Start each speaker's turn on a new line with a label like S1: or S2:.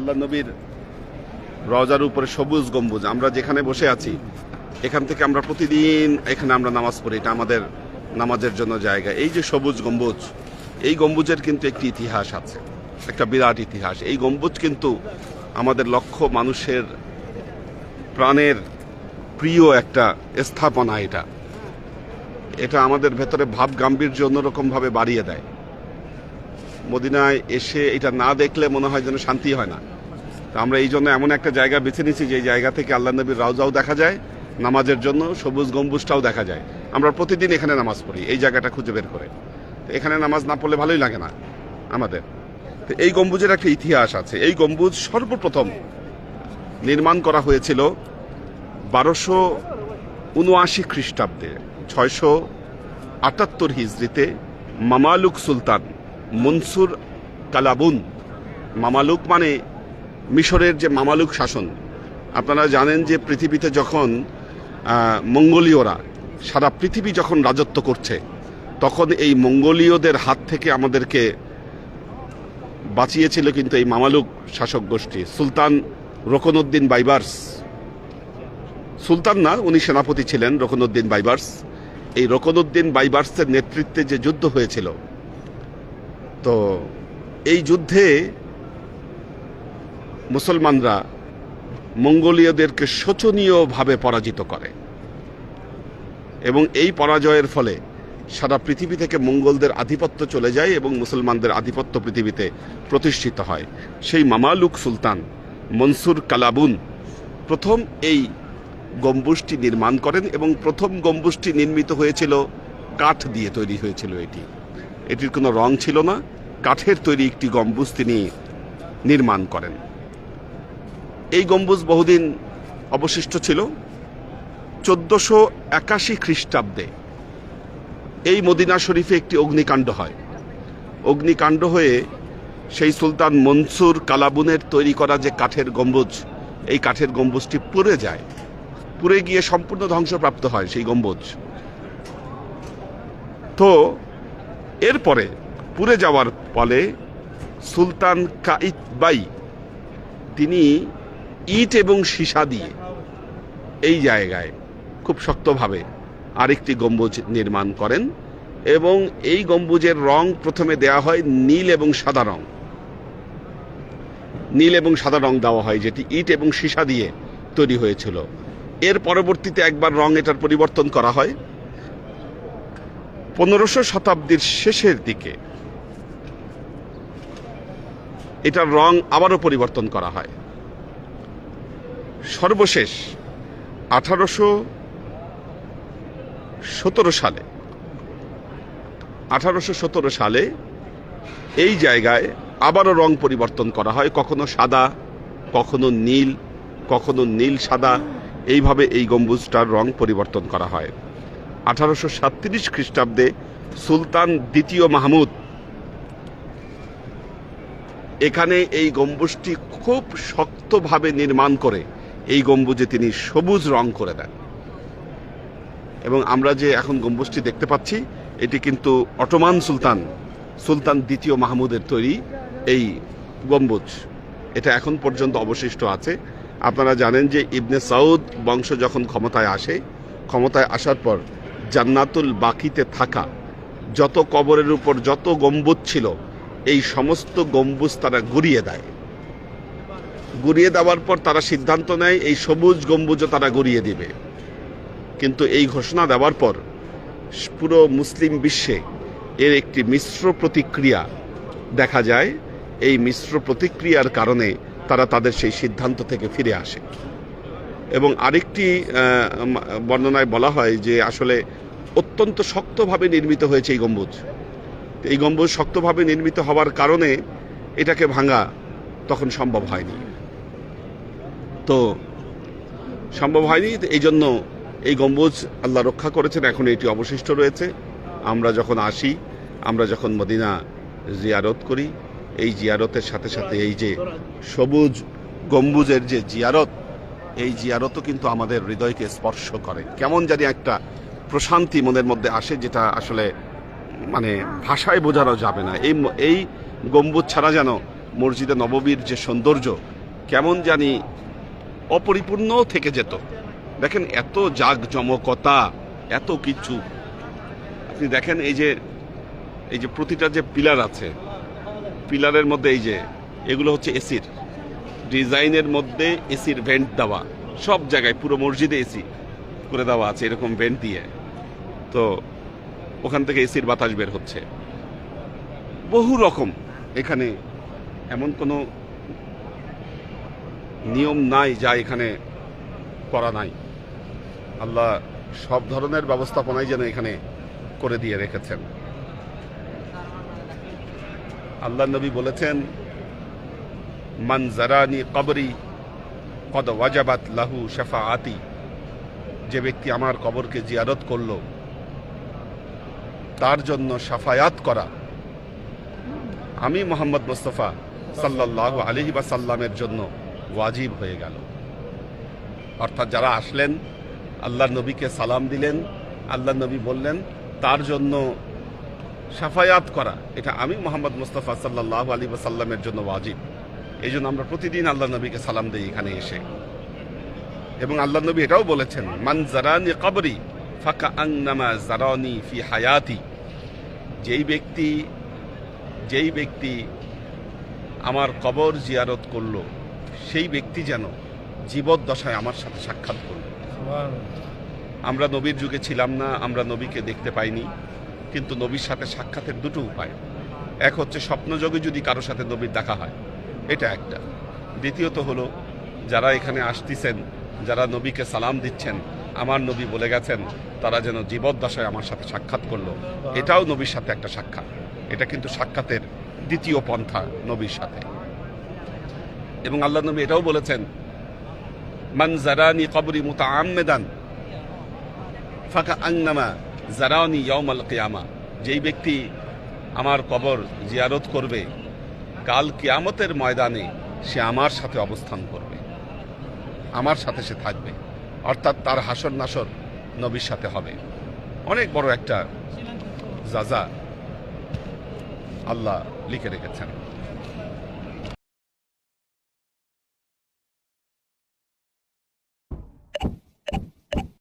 S1: আল্লাহ নবীর রজার উপরে সবুজ গম্বুজ, আমরা যেখানে বসে আছি, এখান থেকে আমরা প্রতিদিন এখানে আমরা নামাজ পড়ি, এটা আমাদের নামাজের জন্য জায়গা। এই যে সবুজ গম্বুজ, এই গম্বুজের কিন্তু একটি ইতিহাস আছে, একটা বিরাট ইতিহাস। এই গম্বুজ কিন্তু আমাদের লক্ষ মানুষের প্রাণের প্রিয় একটা স্থাপনা এটা। এটা আমাদের ভেতরে ভাব গাম্ভীর্য অন্যরকমভাবে বাড়িয়ে দেয়। মদিনায় এসে এটা না দেখলে মনে হয় যেন শান্তি হয় না। তো আমরা এই জন্য এমন একটা জায়গা বেছে নিয়েছি যে জায়গা থেকে আল্লাহ নবীর রাউজাও দেখা যায়, নামাজের জন্য সবুজ গম্বুজটাও দেখা যায়। আমরা প্রতিদিন এখানে নামাজ পড়ি, এই জায়গাটা খুঁজে বের করে। তো এখানে নামাজ না পড়লে ভালোই লাগে না আমাদের। তো এই গম্বুজের একটা ইতিহাস আছে। এই গম্বুজ সর্বপ্রথম নির্মাণ করা হয়েছিল বারোশো উনআশি খ্রিস্টাব্দে, ছয়শো আটাত্তর হিজড়িতে মামালুক সুলতান মনসুর কালাবুন। মামালুক মানে মিশরের যে মামালুক শাসন। আপনারা জানেন যে পৃথিবীতে যখন মঙ্গোলীয়রা, সারা পৃথিবী যখন রাজত্ব করছে, তখন এই মঙ্গোলীয়দের হাত থেকে আমাদেরকে বাঁচিয়েছিল কিন্তু এই মামালুক শাসক গোষ্ঠী, সুলতান রোকনউদ্দিন বাইবার্স। সুলতান না, উনি সেনাপতি ছিলেন রোকনউদ্দিন বাইবার্স। এই রোকনউদ্দিন বাইবার্সের নেতৃত্বে যে যুদ্ধ হয়েছিল তো এই যুদ্ধে মুসলমানরা মঙ্গোলীয়দেরকে শোচনীয়ভাবে পরাজিত করে। এবং এই পরাজয়ের ফলে সারা পৃথিবী থেকে মঙ্গলদের আধিপত্য চলে যায় এবং মুসলমানদের আধিপত্য পৃথিবীতে প্রতিষ্ঠিত হয়। সেই মামালুক সুলতান মনসুর কালাবুন প্রথম এই গম্বুজটি নির্মাণ করেন এবং প্রথম গম্বুজটি নির্মিত হয়েছিল কাঠ দিয়ে তৈরি হয়েছিল এটি। এটির কোনো রং ছিল না। কাঠের তৈরি একটি গম্বুজ তিনি নির্মাণ করেন। এই গম্বুজ বহুদিন অবশিষ্ট ছিল। চোদ্দশো একাশি খ্রিস্টাব্দে এই মদিনা শরীফে একটি অগ্নিকাণ্ড হয়। অগ্নিকাণ্ড হয়ে সেই সুলতান মনসুর কালাবুনের তৈরি করা যে কাঠের গম্বুজ, এই কাঠের গম্বুজটি পুড়ে যায়। পুড়ে গিয়ে সম্পূর্ণ ধ্বংসপ্রাপ্ত হয় সেই গম্বুজ। তো এরপরে পুড়ে যাওয়ার ফলে সুলতান কাইতবাই তিনি ইট এবং সীসা দিয়ে এই জায়গায় খুব শক্তভাবে আরেকটি গম্বুজ নির্মাণ করেন এবং এই গম্বুজের রং প্রথমে দেয়া হয় নীল এবং সাদা রং। নীল এবং সাদা রং দেওয়া হয়, যেটি ইট এবং সীসা দিয়ে তৈরি হয়েছিল। এর পরবর্তীতে একবার রং এটার পরিবর্তন করা হয়। পনেরোশো শতাব্দীর শেষের দিকে এটার রং আবারও পরিবর্তন করা হয়। সর্বশেষ আঠারোশো সতেরো সালে, আঠারোশো সতেরো সালে এই জায়গায় আবারও রং পরিবর্তন করা হয়। কখনো সাদা, কখনো নীল কখনো নীল সাদা, এইভাবে এই গম্বুজটার রং পরিবর্তন করা হয়। আঠারোশো সাতত্রিশ খ্রিস্টাব্দে সুলতান দ্বিতীয় মাহমুদ। এখানে এই গম্বুজটি খুব শক্তভাবে নির্মাণ করে এই গম্বুজে তিনি সবুজ রং করে দেন। এবং আমরা যে এখন গম্বুজটি দেখতে পাচ্ছি, এটি কিন্তু অটোমান সুলতান সুলতান দ্বিতীয় মাহমুদের তৈরি এই গম্বুজ। এটা এখন পর্যন্ত অবশিষ্ট আছে। আপনারা জানেন যে ইবনে সাউদ বংশ যখন ক্ষমতায় আসে, ক্ষমতায় আসার পর জান্নাতুল বাকিতে থাকা, যত কবরের উপর যত গম্বুজ ছিল, এই সমস্ত গম্বুজ তারা গুড়িয়ে দেয়। গুড়িয়ে দেওয়ার পর তারা সিদ্ধান্ত নেয়, এই সবুজ গম্বুজও তারা গুড়িয়ে দিবে। কিন্তু এই ঘোষণা দেওয়ার পর পুরো মুসলিম বিশ্বে এর একটি মিশ্র প্রতিক্রিয়া দেখা যায়। এই মিশ্র প্রতিক্রিয়ার কারণে তারা তাদের সেই সিদ্ধান্ত থেকে ফিরে আসে। এবং আরেকটি বর্ণনায় বলা হয় যে আসলে অত্যন্ত শক্তভাবে নির্মিত হয়েছে এই গম্বুজ। এই গম্বুজ শক্তভাবে নির্মিত হওয়ার কারণে এটাকে ভাঙা তখন সম্ভব হয়নি। তো সম্ভব হয়নি এই জন্য এই গম্বুজ আল্লাহ রক্ষা করেছেন, এখন এটি অবশিষ্ট রয়েছে। আমরা যখন আসি, আমরা যখন মদিনা জিয়ারত করি, এই জিয়ারতের সাথে সাথে এই যে সবুজ গম্বুজের যে জিয়ারত এই জিয়ারতও কিন্তু আমাদের হৃদয়কে স্পর্শ করে। কেমন জানি একটা প্রশান্তি মনের মধ্যে আসে যেটা আসলে মানে ভাষায় বোঝানো যাবে না। এই এই গম্বুজ ছাড়া যেন মসজিদে নববীর যে সৌন্দর্য, কেমন জানি অপরিপূর্ণ থেকে যেত। দেখেন এত জাঁকজমকতা, এত কিছু। আপনি দেখেন এই যে এই যে প্রতিটা যে পিলার আছে, পিলারের মধ্যে এই যে, এগুলো হচ্ছে এসির। ডিজাইনের মধ্যে এসির ভেন্ট দেওয়া। সব জায়গায় পুরো মসজিদে এসি করে দেওয়া আছে এরকম ভেন্ট দিয়ে। তো ওখান থেকে এসির বাতাস বের হচ্ছে। বহু রকম এখানে এমন কোনো নিয়ম নাই যা এখানে করা নাই। আল্লাহ সব ধরনের ব্যবস্থাপনাই যেন এখানে করে দিয়ে রেখেছেন। আল্লাহ নবী বলেছেন মান জারানি কবরি, কদ ওয়াজাবাত লাহু শেফা আতি যে ব্যক্তি আমার কবরকে জিয়ারত করল, তার জন্য সাফায়াত করা। আমি মোহাম্মদ মোস্তফা সাল্লাহ আলহি বা সাল্লামের জন্য ওয়াজিব হয়ে গেল। অর্থাৎ যারা আসলেন আল্লাহ নবীকে সালাম দিলেন আল্লাহ নবী বললেন, তার জন্য সাফায়াত করা। এটা আমি মোহাম্মদ মুস্তফা সাল্লাহ আলী সাল্লামের জন্য ওয়াজিব। এই জন্য আমরা প্রতিদিন আল্লাহ নবীকে সালাম দিই এখানে এসে। এবং আল্লাহ নবী এটাও বলেছেন মান জারানি কবরি ফাঁকা আংনামা জারানি ফি হায়াতি। যেই ব্যক্তি যেই ব্যক্তি আমার কবর জিয়ারত করল সেই ব্যক্তি যেন জীবদ্দশায় আমার সাথে সাক্ষাৎ করল। আমরা নবীর যুগে ছিলাম না আমরা নবীকে দেখতে পাইনি কিন্তু নবীর সাথে সাক্ষাতের দুটো উপায়। এক হচ্ছে স্বপ্নযোগে যদি কারোর সাথে নবীর দেখা হয়। এটা একটা। দ্বিতীয়ত হলো, যারা এখানে আসতেছেন, যারা নবীকে সালাম দিচ্ছেন, আমার নবী বলে গেছেন, তারা যেন জীবদ্দশায় আমার সাথে সাক্ষাৎ করল। এটাও নবীর সাথে একটা সাক্ষাৎ। এটা কিন্তু সাক্ষাতের দ্বিতীয় পন্থা নবীর সাথে। এবং আল্লাহ নবী এটাও বলেছেন, মান জারানি কবরি মুতা আমেদান ফাঁকা আংনামা জারানি ইয়মাল কিয়ামা। যেই ব্যক্তি আমার কবর জিয়ারত করবে কাল কিয়ামতের ময়দানে সে আমার সাথে অবস্থান করবে। আমার সাথে সে থাকবে। অর্থাৎ তার হাসর নাসর নবীর সাথে হবে। অনেক বড় একটা যাজা আল্লাহ লিখে রেখেছেন।